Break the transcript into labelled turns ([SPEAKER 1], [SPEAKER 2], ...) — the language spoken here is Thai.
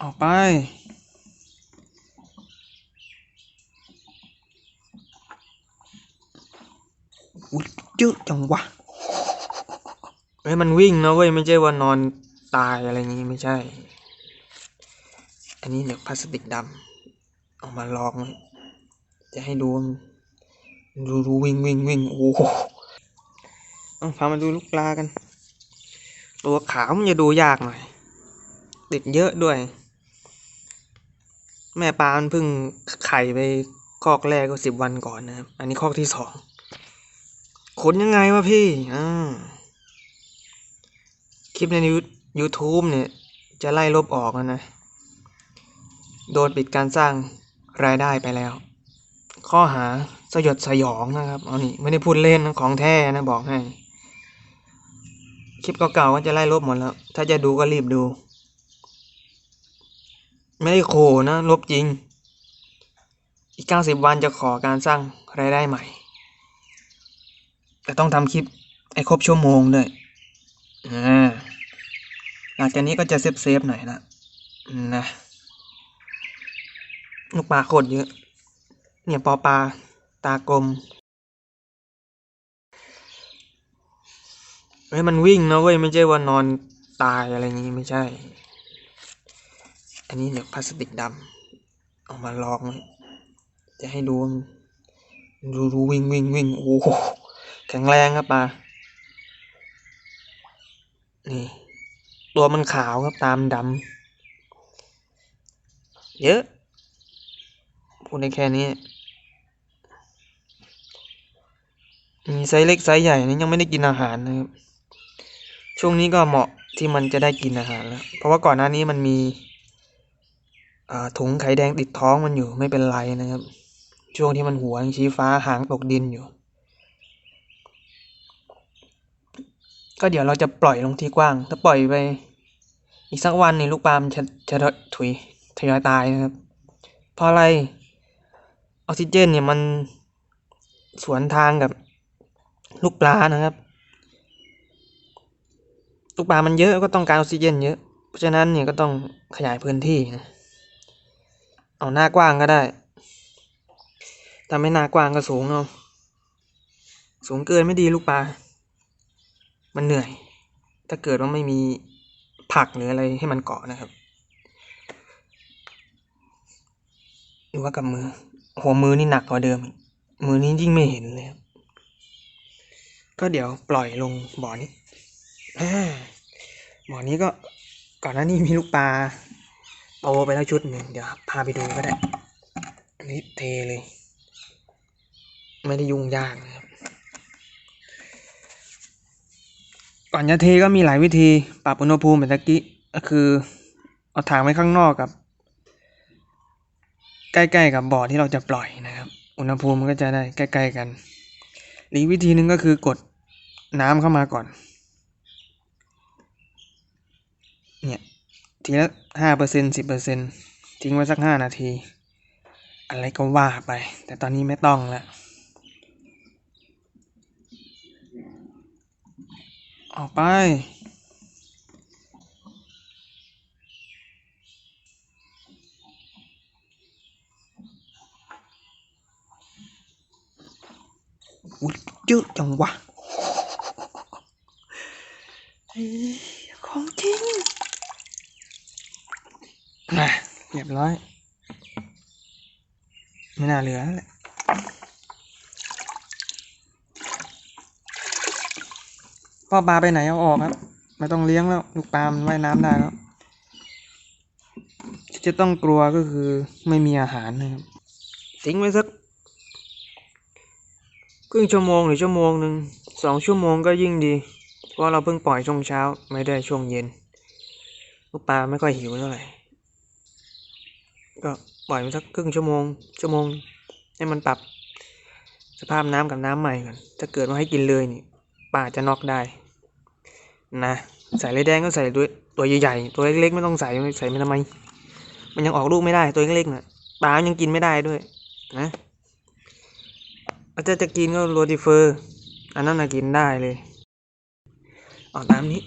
[SPEAKER 1] ออกไป อุ้ยเยอะจังวะ เฮ้ยมันวิ่งนะเว้ย ไม่ใช่ว่านอนตายอะไรอย่างงี้ไม่ใช่ อันนี้เนี่ยพลาสติกดำเอามาลองไว้จะให้ดูว่ามันดูดูวิ่งวิ่งวิ่งโอ้โหเอาพามาดูลูกปลากัน ตัวขาวมันจะดูยากหน่อยติดเยอะด้วย แม่ปลามันเพิ่งไข่ไปคอกแรกก็สิบวันก่อนนะครับ อันนี้คอกที่สองขนยังไงวะพี่อ่าคลิปใน YouTube เนี่ย จะไล่ลบออกแล้วนะ โดนปิดการสร้างรายได้ไปแล้ว ข้อหาสยดสยองนะครับ เอานี่ไม่ได้พูดเล่นนะของแท้นะบอกให้ คลิปเก่าๆก็จะไล่ลบหมดแล้ว ถ้าจะดูก็รีบดู ไม่ได้โขนะลบจริง อีกเก้าสิบวันจะขอการสร้างรายได้ใหม่ แต่ต้องทำคลิปไอ้ครบชั่วโมงด้วยหลังจากนี้ก็จะเซฟเซฟหน่อยละนะลูกปลาโคตรเยอะ เนี่ยปอปลาตากลมเฮ้ยมันวิ่งนะเว้ย ไม่ใช่ว่านอนตายอะไรอย่างงี้ไม่ใช่ อันนี้เนี่ยพลาสติกดำเอามาลอง จะให้ดู ดูดูวิ่งวิ่งวิ่งโอ้แข็งแรงครับปลานี่ ตัวมันขาวครับตามดำเยอะ พูดได้แค่นี้ มีไซส์เล็กไซส์ใหญ่นี่ยังไม่ได้กินอาหารนะครับ ช่วงนี้ก็เหมาะที่มันจะได้กินอาหารแล้ว เพราะว่าก่อนหน้านี้มันมี ถุงไข่แดงติดท้องมันอยู่ไม่เป็นไรนะครับ ช่วงที่มันหัวยังชี้ฟ้าหางตกดินอยู่ ก็เดี๋ยวเราจะปล่อยลงที่กว้าง ถ้าปล่อยไป อีกสักวันนี่ลูกปลามันจะจะถุยทยอยตายนะครับ เพราะอะไรออกซิเจนเนี่ยมันสวนทางกับลูกปลานะครับ ลูกปลามันเยอะก็ต้องการออกซิเจนเยอะ เพราะฉะนั้นเนี่ยก็ต้องขยายพื้นที่นะ เอาหน้ากว้างก็ได้ถ้าไม่หน้ากว้างก็สูงเอา สูงเกินไม่ดีลูกปลา มันเหนื่อย ถ้าเกิดว่าไม่มีผักหรืออะไรให้มันเกาะนะครับ หรือว่ากับมือ หัวมือนี่หนักกว่าเดิม มือนี้ยิ่งไม่เห็นเลยครับ ก็เดี๋ยวปล่อยลงบ่อนี้บ่อนี้ก็ก่อนหน้านี้มีลูกปลา โตไปแล้วชุดหนึ่งเดี๋ยวพาไปดูก็ได้ อันนี้เทเลย ไม่ได้ยุ่งยากนะครับ ก่อนจะเทก็มีหลายวิธีปรับอุณหภูมิแบบตะกี้ก็คือเอาถังไว้ข้างนอกกับ ใกล้ๆกับบ่อที่เราจะปล่อยนะครับ อุณหภูมิมันก็จะได้ใกล้ ๆ กัน หรือวิธีหนึ่งก็คือกดน้ำเข้ามาก่อน เนี่ย ทีละห้าเปอร์เซ็นสิบเปอร์เซ็นทิ้งไว้สักห้านาที อะไรก็ว่าไป แต่ตอนนี้ไม่ต้องแล้วออกไป อุ้ยเยอะจังวะเฮ้ยของจริง นะเรียบร้อย ไม่น่าเหลือแล้วแหละพ่อปลาไปไหนเอาออกครับ ไม่ต้องเลี้ยงแล้ว ลูกปลามันว่ายน้ำได้แล้วที่จะต้องกลัวก็คือไม่มีอาหารนะครับทิ้งไว้สักครึ่งชั่วโมงหรือชั่วโมงหนึ่งสองชั่วโมงก็ยิ่งดี เพราะเราเพิ่งปล่อยช่วงเช้าไม่ได้ช่วงเย็น ลูกปลาไม่ค่อยหิวเท่าไหร่ ก็ปล่อยมันสักครึ่งชั่วโมง ชั่วโมง ให้มันปรับ สภาพน้ำกับน้ำใหม่ก่อนถ้าเกิดว่าให้กินเลยนี่ปลาจะน็อกได้ นะใส่เลยแดงก็ใส่ด้วยตัวใหญ่ๆตัวเล็กๆไม่ต้องใส่ใส่มันทำไม มันยังออกลูกไม่ได้ตัวเล็กๆน่ะปลายังกินไม่ได้ด้วย นะถ้าจะกินก็โรติเฟอร์ อันนั้นน่ะกินได้เลย เอาตามนี้